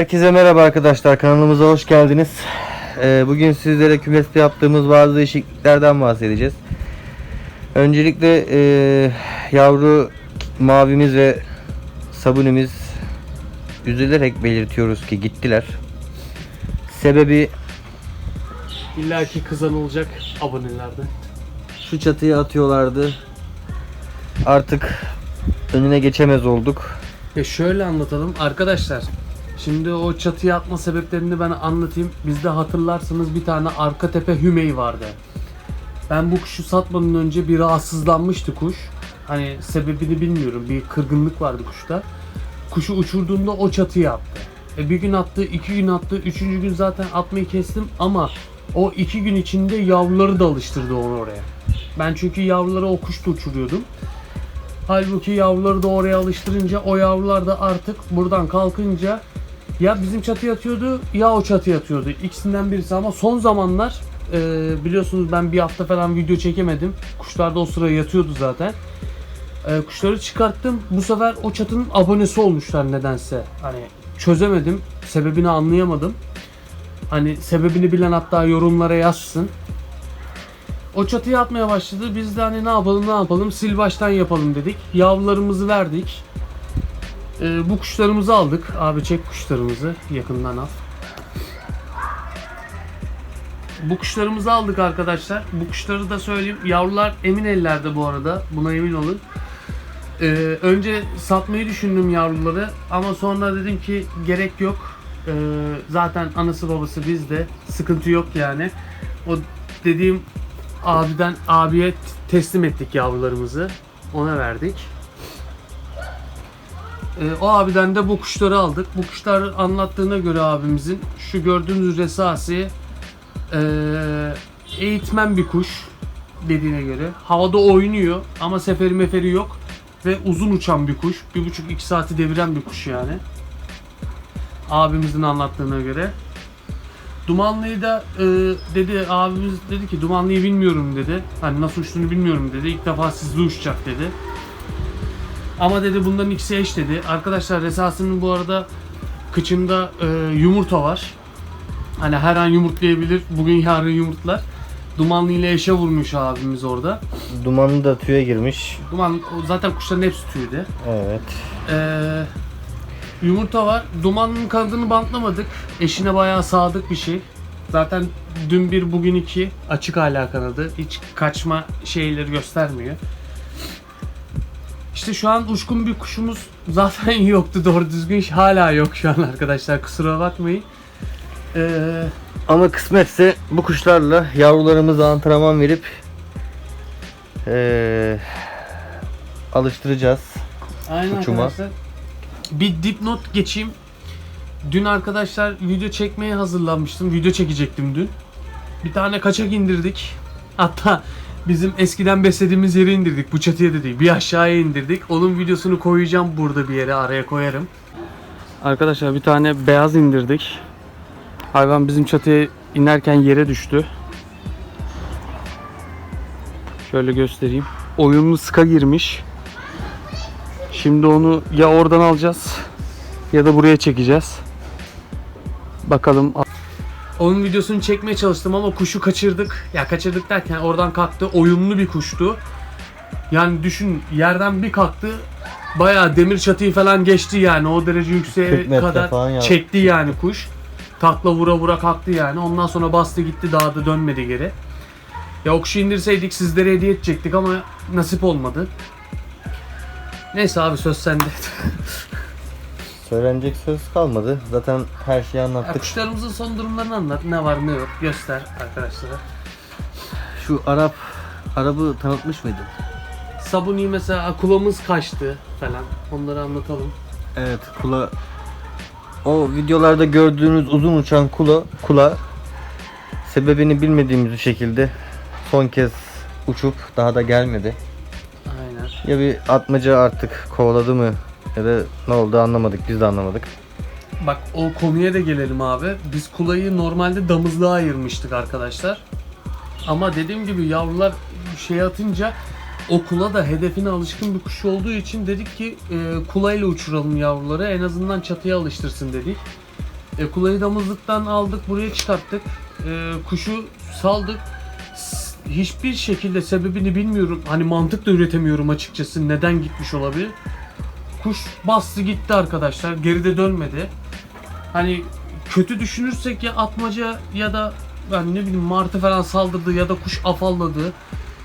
Herkese merhaba arkadaşlar kanalımıza hoş geldiniz. Ee, bugün sizlere kümeste yaptığımız bazı değişikliklerden bahsedeceğiz. Öncelikle e, yavru mavimiz ve sabunimiz üzülerek belirtiyoruz ki gittiler. Sebebi İlla ki kazanılacak abonelerden. şu çatıya atıyorlardı. Artık önüne geçemez olduk. Ya şöyle anlatalım arkadaşlar. Şimdi o çatıya atma sebeplerini ben anlatayım. Bizde hatırlarsanız bir tane arka tepe hümey vardı. Ben bu kuşu satmadan önce bir rahatsızlanmıştı kuş. Hani sebebini bilmiyorum. Bir kırgınlık vardı kuşta. Kuşu uçurduğumda o çatıya attı. E bir gün attı, iki gün attı, üçüncü gün zaten atmayı kestim ama o iki gün içinde yavruları da alıştırdı onu oraya. Ben çünkü yavruları o kuşta uçuruyordum. Halbuki yavruları da oraya alıştırınca o yavrular da artık buradan kalkınca ya bizim çatıya atıyordu ya o çatıya atıyordu. İkisinden birisi ama son zamanlar e, biliyorsunuz ben bir hafta falan video çekemedim. Kuşlar da o sıra yatıyordu zaten. E, kuşları çıkarttım. Bu sefer o çatının abonesi olmuşlar nedense. Hani çözemedim. Sebebini anlayamadım. Hani sebebini bilen hatta yorumlara yazsın. O çatıya atmaya başladı. Biz de hani ne yapalım ne yapalım sil baştan yapalım dedik. Yavrularımızı verdik. Ee, bu kuşlarımızı aldık. Abi çek kuşlarımızı yakından al. Bu kuşlarımızı aldık arkadaşlar. Bu kuşları da söyleyeyim. Yavrular emin ellerde bu arada. Buna emin olun. Ee, önce satmayı düşündüm yavruları ama sonra dedim ki gerek yok. Ee, zaten anası babası bizde. Sıkıntı yok yani. O dediğim abiden abiye teslim ettik yavrularımızı. Ona verdik. Ee, o abiden de bu kuşları aldık. Bu kuşlar anlattığına göre abimizin şu gördüğünüz resasi ee, eğitmen bir kuş dediğine göre. Havada oynuyor ama seferi meferi yok ve uzun uçan bir kuş. Bir buçuk iki saati deviren bir kuş yani. Abimizin anlattığına göre. Dumanlıyı da e, dedi abimiz dedi ki Dumanlıyı bilmiyorum dedi. Hani nasıl uçtuğunu bilmiyorum dedi. İlk defa sizle uçacak dedi. Ama dedi bunların ikisi eş dedi. Arkadaşlar Resas'ın bu arada kıçında e, yumurta var. Hani her an yumurtlayabilir. Bugün yarın yumurtlar. Dumanlı ile eşe vurmuş abimiz orada. Dumanı da tüye girmiş. Duman zaten kuşların hepsi tüydü. Evet. Ee, yumurta var. Dumanın kanadını bantlamadık. Eşine bayağı sadık bir şey. Zaten dün bir bugün iki açık hala kanadı. Hiç kaçma şeyleri göstermiyor. İşte şu an uçkun bir kuşumuz zaten yoktu doğru düzgün. Hala yok şu an arkadaşlar kusura bakmayın. Ee, Ama kısmetse bu kuşlarla yavrularımıza antrenman verip eee, alıştıracağız. Aynen Uçuma. arkadaşlar. Bir dipnot geçeyim. Dün arkadaşlar video çekmeye hazırlanmıştım. Video çekecektim dün. Bir tane kaçak indirdik. Hatta bizim eskiden beslediğimiz yere indirdik. Bu çatıya da değil. Bir aşağıya indirdik. Onun videosunu koyacağım burada bir yere. Araya koyarım. Arkadaşlar bir tane beyaz indirdik. Hayvan bizim çatıya inerken yere düştü. Şöyle göstereyim. Oyunlu sıka girmiş. Şimdi onu ya oradan alacağız ya da buraya çekeceğiz. Bakalım. Onun videosunu çekmeye çalıştım ama kuşu kaçırdık. Ya kaçırdık derken oradan kalktı. Oyunlu bir kuştu. Yani düşün yerden bir kalktı. Bayağı demir çatıyı falan geçti yani. O derece 40 yükseğe kadar çekti yani kuş. Takla vura vura kalktı yani. Ondan sonra bastı gitti daha da dönmedi geri. Ya o kuşu indirseydik sizlere hediye edecektik ama nasip olmadı. Neyse abi söz sende. Söylenecek söz kalmadı. Zaten her şeyi Ya anlattık. kuşlarımızın son durumlarını anlat. Ne var ne yok göster arkadaşlara. Şu Arap Arap'ı tanıtmış mıydın? Sabuni mesela kulağımız kaçtı falan. Onları anlatalım. Evet, kula o videolarda gördüğünüz uzun uçan kula kula sebebini bilmediğimiz bir şekilde son kez uçup daha da gelmedi. Aynen. Ya bir atmaca artık kovaladı mı ya da ne oldu anlamadık biz de anlamadık. Bak o konuya da gelelim abi. Biz kulayı normalde damızlığa ayırmıştık arkadaşlar. Ama dediğim gibi yavrular şey atınca o kula da hedefine alışkın bir kuş olduğu için dedik ki e, kulayla uçuralım yavruları en azından çatıya alıştırsın dedik. E, kulayı damızlıktan aldık buraya çıkarttık. E, kuşu saldık. Hiçbir şekilde sebebini bilmiyorum. Hani mantık da üretemiyorum açıkçası. Neden gitmiş olabilir? Kuş bastı gitti arkadaşlar. Geride dönmedi. Hani kötü düşünürsek ya atmaca ya da ben ne bileyim martı falan saldırdı ya da kuş afalladı.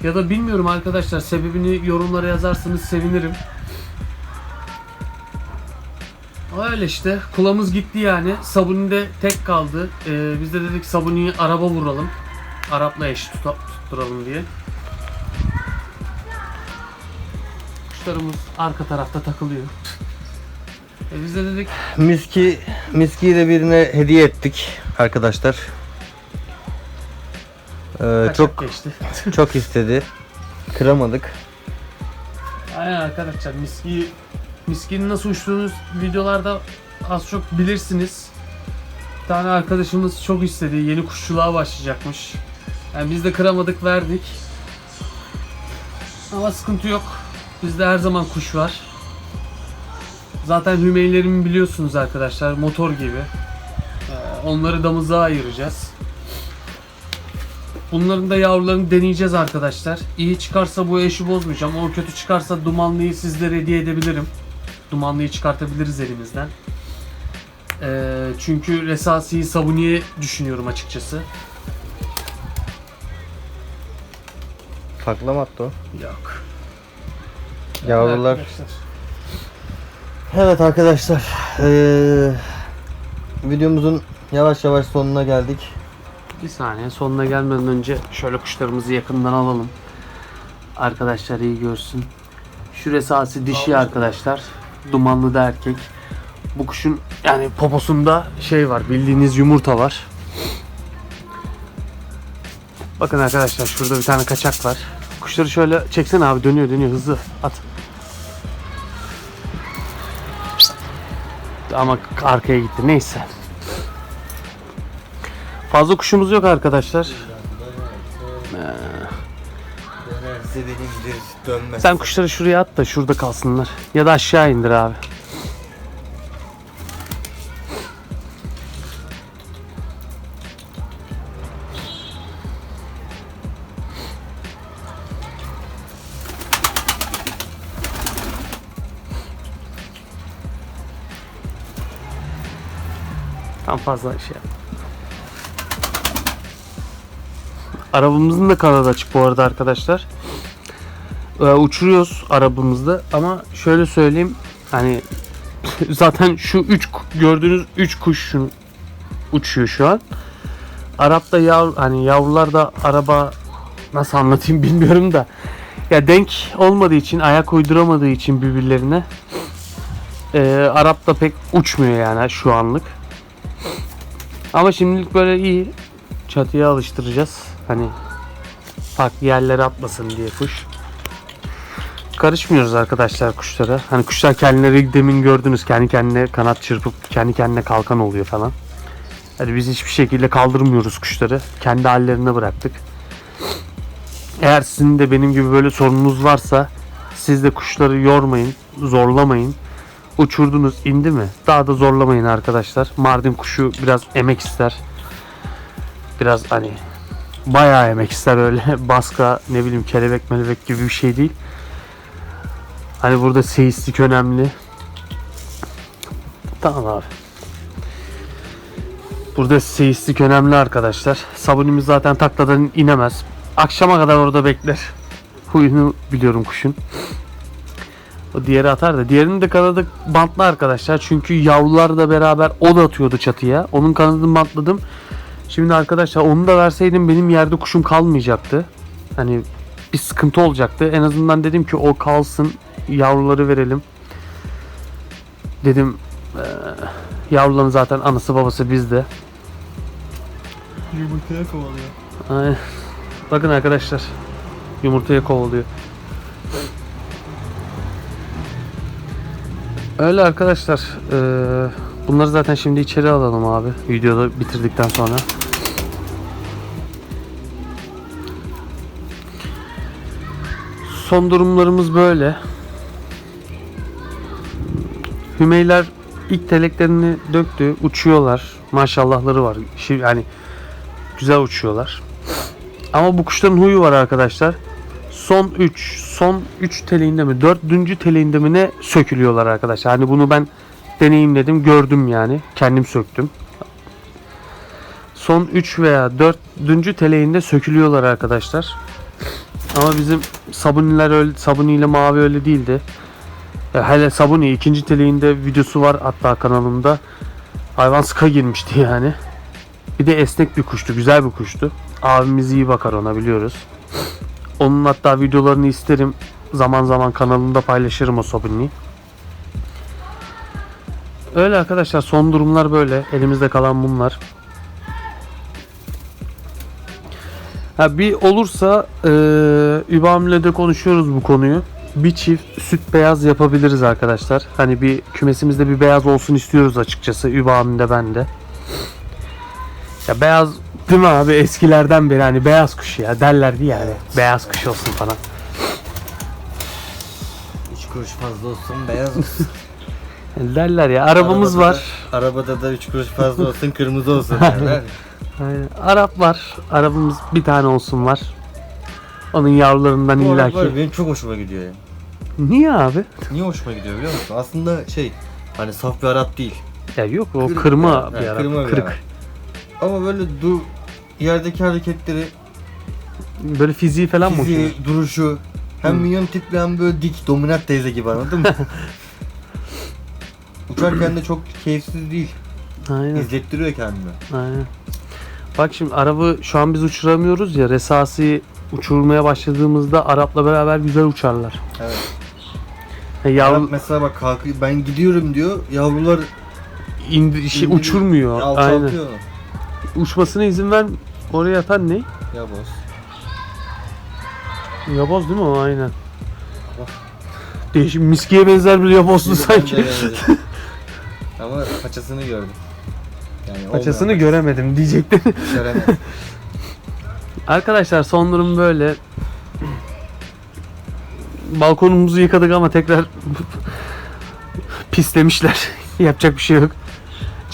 Ya da bilmiyorum arkadaşlar sebebini yorumlara yazarsanız sevinirim. Öyle işte. Kulağımız gitti yani. Sabuni de tek kaldı. Ee, biz de dedik Sabuni'yi araba vuralım. Arap'la eş tuta- tutturalım diye. Kuşlarımız arka tarafta takılıyor. E biz de dedik Miski Miski'yi de birine hediye ettik arkadaşlar. Ee, kaçak çok geçti. çok istedi. Kıramadık. Aynen arkadaşlar miski miskinin nasıl uçtuğunu videolarda az çok bilirsiniz. Bir tane arkadaşımız çok istedi. Yeni kuşçuluğa başlayacakmış. Yani biz de kıramadık verdik. Ama sıkıntı yok. Bizde her zaman kuş var. Zaten hümeylerimi biliyorsunuz arkadaşlar. Motor gibi. Ee, Onları damıza ayıracağız. Bunların da yavrularını deneyeceğiz arkadaşlar. İyi çıkarsa bu eşi bozmayacağım. O kötü çıkarsa dumanlıyı sizlere hediye edebilirim. Dumanlıyı çıkartabiliriz elimizden. Ee, çünkü Resasi'yi Sabuni'ye düşünüyorum açıkçası. Takla mı attı o? Yok. Yavrular. Arkadaşlar. Evet arkadaşlar. Ee, videomuzun yavaş yavaş sonuna geldik. Bir saniye sonuna gelmeden önce şöyle kuşlarımızı yakından alalım. Arkadaşlar iyi görsün. Şu resasi dişi arkadaşlar. Dumanlı da erkek. Bu kuşun yani poposunda şey var bildiğiniz yumurta var. Bakın arkadaşlar şurada bir tane kaçak var. Kuşları şöyle çeksene abi dönüyor dönüyor hızlı at. Ama arkaya gitti neyse. Fazla kuşumuz yok arkadaşlar. Benimdir, dönmez. Sen kuşları şuraya at da şurada kalsınlar. Ya da aşağı indir abi. Tam fazla şey yap. Arabamızın da kanadı açık bu arada arkadaşlar. Ee, uçuruyoruz arabamızda ama şöyle söyleyeyim hani zaten şu üç gördüğünüz üç kuşun uçuyor şu an. Arap'ta yav hani yavrular da araba nasıl anlatayım bilmiyorum da ya denk olmadığı için ayak uyduramadığı için birbirlerine e, Arap da pek uçmuyor yani şu anlık. Ama şimdilik böyle iyi çatıya alıştıracağız. Hani farklı yerlere atmasın diye kuş. Karışmıyoruz arkadaşlar kuşlara. Hani kuşlar kendileri demin gördünüz kendi kendine kanat çırpıp kendi kendine kalkan oluyor falan. Hani biz hiçbir şekilde kaldırmıyoruz kuşları. Kendi hallerine bıraktık. Eğer sizin de benim gibi böyle sorununuz varsa siz de kuşları yormayın, zorlamayın. Uçurdunuz indi mi? Daha da zorlamayın arkadaşlar. Mardin kuşu biraz emek ister. Biraz hani bayağı emek ister öyle baska ne bileyim kelebek melebek gibi bir şey değil. Hani burada seyislik önemli. Tamam abi. Burada seyislik önemli arkadaşlar. Sabunimiz zaten takladan inemez. Akşama kadar orada bekler. Huyunu biliyorum kuşun. O diğeri atar da. Diğerini de kanadı bantlı arkadaşlar. Çünkü yavrular da beraber o da atıyordu çatıya. Onun kanadını bantladım. Şimdi arkadaşlar onu da verseydim benim yerde kuşum kalmayacaktı. Hani bir sıkıntı olacaktı. En azından dedim ki o kalsın yavruları verelim. Dedim eee yavruların zaten anası babası bizde. Yumurtaya kovalıyor. Aynen. Bakın arkadaşlar yumurtaya kovalıyor. Öyle arkadaşlar. eee, bunları zaten şimdi içeri alalım abi. Videoda bitirdikten sonra. Son durumlarımız böyle. Hümeyler ilk teleklerini döktü. Uçuyorlar. Maşallahları var. Şi- Yani güzel uçuyorlar. Ama bu kuşların huyu var arkadaşlar. Son 3, son 3 teleğinde mi, 4. teleğinde mi ne sökülüyorlar arkadaşlar. Hani bunu ben deneyimledim, gördüm yani. Kendim söktüm. Son 3 veya 4. teleğinde sökülüyorlar arkadaşlar. Ama bizim sabuniler öyle, sabuniyle mavi öyle değildi. Ya hele sabuni ikinci teleğinde videosu var hatta kanalımda. Hayvan sıka girmişti yani. Bir de esnek bir kuştu, güzel bir kuştu. Abimiz iyi bakar ona biliyoruz. Onun hatta videolarını isterim. Zaman zaman kanalımda paylaşırım o sabuniyi. Öyle arkadaşlar son durumlar böyle. Elimizde kalan bunlar. Ha bir olursa İBAM'le de konuşuyoruz bu konuyu. Bir çift süt beyaz yapabiliriz arkadaşlar. Hani bir kümesimizde bir beyaz olsun istiyoruz açıkçası. İBAM'de ben de. Ya beyaz değil mi abi eskilerden beri hani beyaz kuş ya derlerdi yani. Beyaz kuş olsun falan. 3 kuruş fazla olsun beyaz olsun. Derler ya arabamız Arabada var. Da, arabada da 3 kuruş fazla olsun kırmızı olsun derler. Aynen. Arap var. Arabamız bir tane olsun var. Onun yavrularından Bu illaki. benim çok hoşuma gidiyor ya. Niye abi? Niye hoşuma gidiyor biliyor musun? Aslında şey hani saf bir Arap değil. Ya yok o Kırık kırma yani. bir Arap. kırma bir Kırık. Arap. Ama böyle du yerdeki hareketleri, Böyle fiziği falan mı fiziği, hoşuna? duruşu hem Hı. minyon tipli hem böyle dik dominant teyze gibi anladın mı? Uçarken de çok keyifsiz değil. Aynen. İzlettiriyor kendini. Aynen. Bak şimdi arabı şu an biz uçuramıyoruz ya resasi uçurmaya başladığımızda Arap'la beraber güzel uçarlar. Evet. Ya yavru Arap mesela bak kalkıyor ben gidiyorum diyor. Yavrular indi, şey, indiriyor, uçurmuyor. Aynen. Alçaltıyor. Uçmasına izin ver. Oraya atan ne? Ya boz. Yaboz değil mi o? Aynen. Değişik miskiye benzer bir yabozlu sanki. Ama paçasını gördüm. Yani Paçasını olmayan göremedim diyecektim. göremedim. Arkadaşlar son durum böyle. Balkonumuzu yıkadık ama tekrar pislemişler. Yapacak bir şey yok.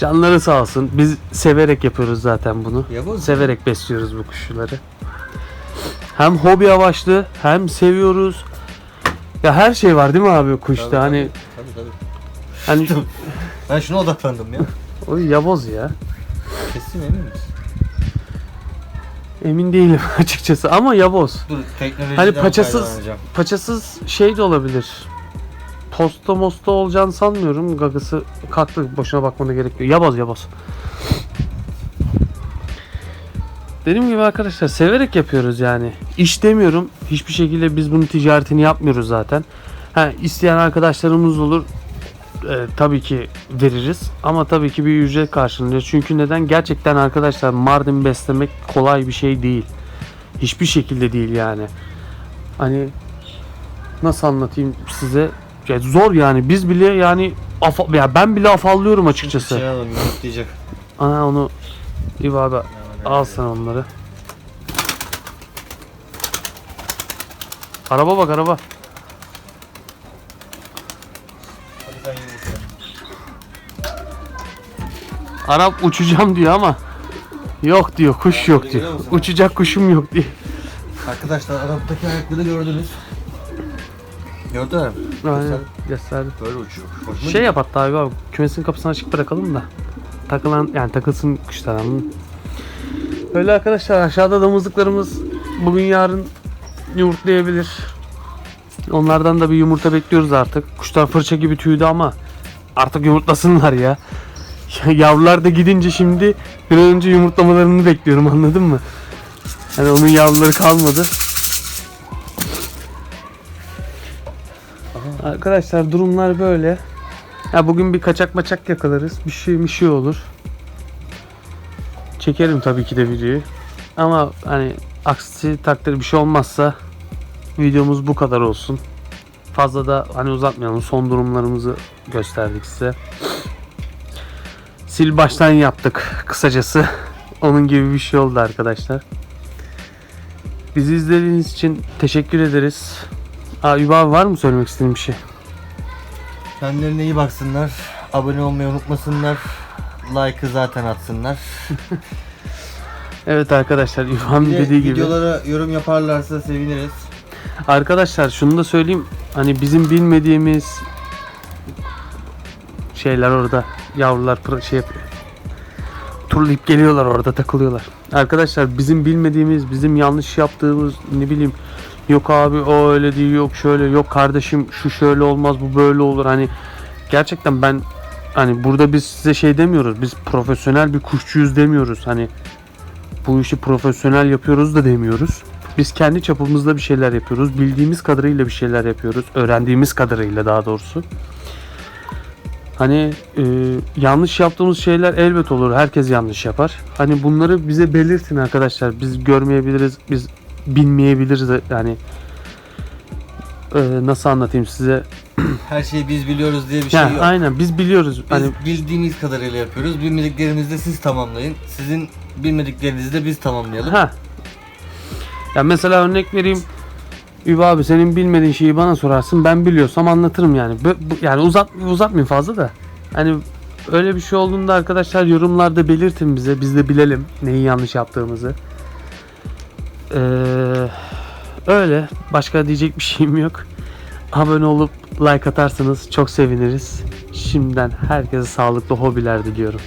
Canları sağ olsun. Biz severek yapıyoruz zaten bunu. Yavuz. Severek besliyoruz bu kuşları. Hem hobi amaçlı hem seviyoruz. Ya her şey var değil mi abi kuşta? Tabii, hani Tabii tabii. hani. Ben şuna odaklandım ya. o yaboz ya. Kesin emin misin? Emin değilim açıkçası ama yaboz. Dur teknolojiden Hani paçasız faydalanacağım. paçasız şey de olabilir. Posta mosta olacağını sanmıyorum. Gagası kalktı. Boşuna bakmana gerek yok. Yaboz yaboz. Dediğim gibi arkadaşlar severek yapıyoruz yani. İş demiyorum. Hiçbir şekilde biz bunun ticaretini yapmıyoruz zaten. Ha, isteyen arkadaşlarımız olur. Ee, tabii ki veririz. Ama tabii ki bir ücret karşılıyor. Çünkü neden? Gerçekten arkadaşlar Mardin beslemek kolay bir şey değil. Hiçbir şekilde değil yani. Hani nasıl anlatayım size? Ya zor yani. Biz bile yani afa, ya ben bile afallıyorum açıkçası. Şey alalım yumurtlayacak. Ana onu İyi abi al sen onları. Araba bak araba. Arap uçacağım diyor ama yok diyor kuş yok diyor. Uçacak kuşum yok diyor. Arkadaşlar Arap'taki ayakları gördünüz. Gördüler mi? Aynen gösterdi. Böyle uçuyor. Hoşuma Şey gitti. yap hatta abi, abi kümesin kapısını açık bırakalım da takılan yani takılsın kuşlar anladın mı? Öyle arkadaşlar aşağıda damızlıklarımız bugün yarın yumurtlayabilir. Onlardan da bir yumurta bekliyoruz artık. Kuşlar fırça gibi tüydü ama artık yumurtlasınlar ya. Yavrular da gidince şimdi bir an önce yumurtlamalarını bekliyorum anladın mı? Yani onun yavruları kalmadı. Arkadaşlar durumlar böyle. Ya bugün bir kaçak maçak yakalarız. Bir şey bir şey olur. Çekerim tabii ki de videoyu. Ama hani aksi takdir bir şey olmazsa videomuz bu kadar olsun. Fazla da hani uzatmayalım. Son durumlarımızı gösterdik size. Sil baştan yaptık kısacası. Onun gibi bir şey oldu arkadaşlar. Bizi izlediğiniz için teşekkür ederiz. Yuba abi var mı söylemek istediğin bir şey? Kendilerine iyi baksınlar. Abone olmayı unutmasınlar. Like'ı zaten atsınlar. Evet arkadaşlar Bir de dediği gibi. videolara yorum yaparlarsa seviniriz. Arkadaşlar şunu da söyleyeyim. Hani bizim bilmediğimiz şeyler orada yavrular pır- şey yapıyor. Turlayıp geliyorlar orada takılıyorlar. Arkadaşlar bizim bilmediğimiz, bizim yanlış yaptığımız ne bileyim yok abi o öyle değil yok şöyle yok kardeşim şu şöyle olmaz bu böyle olur hani gerçekten ben hani burada biz size şey demiyoruz biz profesyonel bir kuşçuyuz demiyoruz hani bu işi profesyonel yapıyoruz da demiyoruz. Biz kendi çapımızda bir şeyler yapıyoruz. Bildiğimiz kadarıyla bir şeyler yapıyoruz. Öğrendiğimiz kadarıyla daha doğrusu. Hani e, yanlış yaptığımız şeyler elbet olur. Herkes yanlış yapar. Hani bunları bize belirtin arkadaşlar. Biz görmeyebiliriz. Biz bilmeyebiliriz. Yani e, nasıl anlatayım size? Her şeyi biz biliyoruz diye bir şey Ya, yok. aynen biz biliyoruz. Biz Hani bildiğimiz kadarıyla yapıyoruz. Bilmediklerimizi de siz tamamlayın. Sizin bilmediklerinizi de biz tamamlayalım. Ha. Ya mesela örnek vereyim. Übü abi senin bilmediğin şeyi bana sorarsın. Ben biliyorsam anlatırım yani. Bu- yani uzat uzatmayayım fazla da. Hani öyle bir şey olduğunda arkadaşlar yorumlarda belirtin bize. Biz de bilelim neyi yanlış yaptığımızı. Ee, öyle. Başka diyecek bir şeyim yok. Abone olup like atarsanız çok seviniriz. Şimdiden herkese sağlıklı hobiler diliyorum.